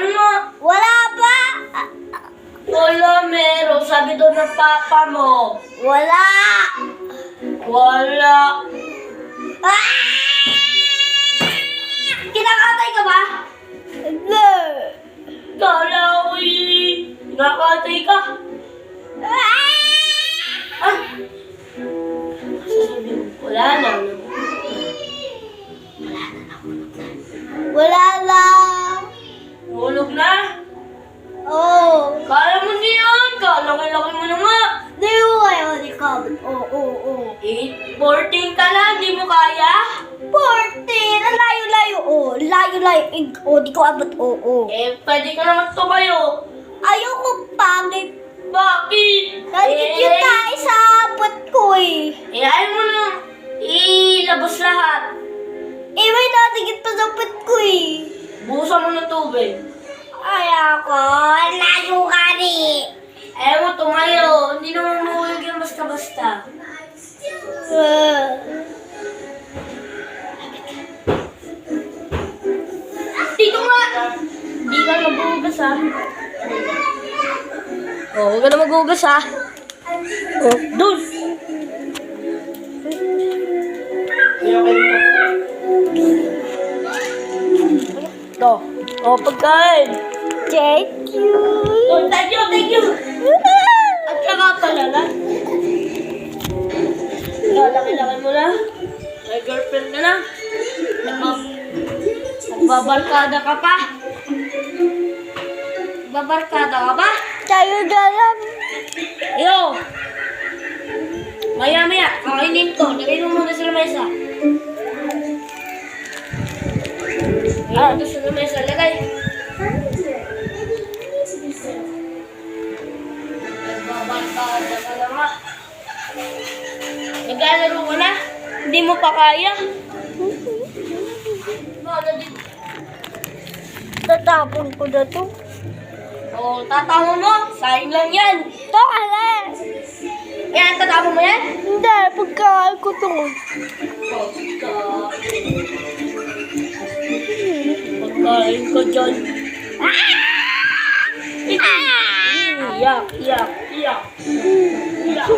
Ano? Wala pa. Wala, meron. Sabi doon ng papa mo. Wala. Wala. Ah! Kinakatay ka ba? Hindi. Kalawi. Kinakatay ka. Ah! Ah! Wala na. Oh. Kala mo niyan. Kalaki-laki mo na nga. Di mo kayo di kabit. Oh, oh, oh. Eh, 14 ka na. Di mo kaya? 14! Ang layo-layo. Oh, layo-layo. Eh, Oh, di ko abot. Oh, oh. Eh, pwede ka naman tumayo. Ayoko pangit. Bakit? Nandikit tayo sa abot ko eh. Eh, ayaw mo nang ilabas lahat. Eh, may nadikit pa sa abot ko eh. Buhusan mo ng tubig. Ayoko. Layo ka ni. Ayaw mo tumayo. Hindi naman mahulog yan basta-basta. Dito nga! Hindi ka maghugas ha. Oh, huwag ka na maghugas ha. Oh, doon! To. Oh, pagkain. Thank you. Oh, thank you, thank you. At saka pala na. Lalaki-laki mo na. May girlfriend ka na. Nagba- Nagbabarkada ka pa. Nagbabarkada ka pa. Tayo na lang. Yo! Maya maya, kakainin ko. Lagay mo muna sa lamesa. Ah, ito sa lamesa. Lagay. Naglalaro ka na? Hindi mo pa kaya? Tatapon ko na to. Oh, tatamo mo. Sayang lang yan. Ito kasi. Yan, tatamo mo yan? Hindi, pagkain ko to. Pagkain ko dyan. Iyak, iyak, iyak. Iyak.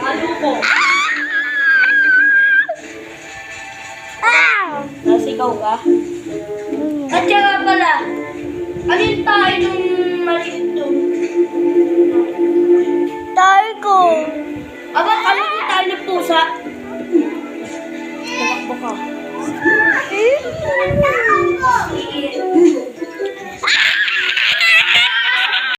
Ano ko? Nasigaw ka? At saka pala, alin tayo nung maliit doon? Tayo ko. Aba, kala ko tayo ng pusa. Nakakbo ka. Nakakbo ka.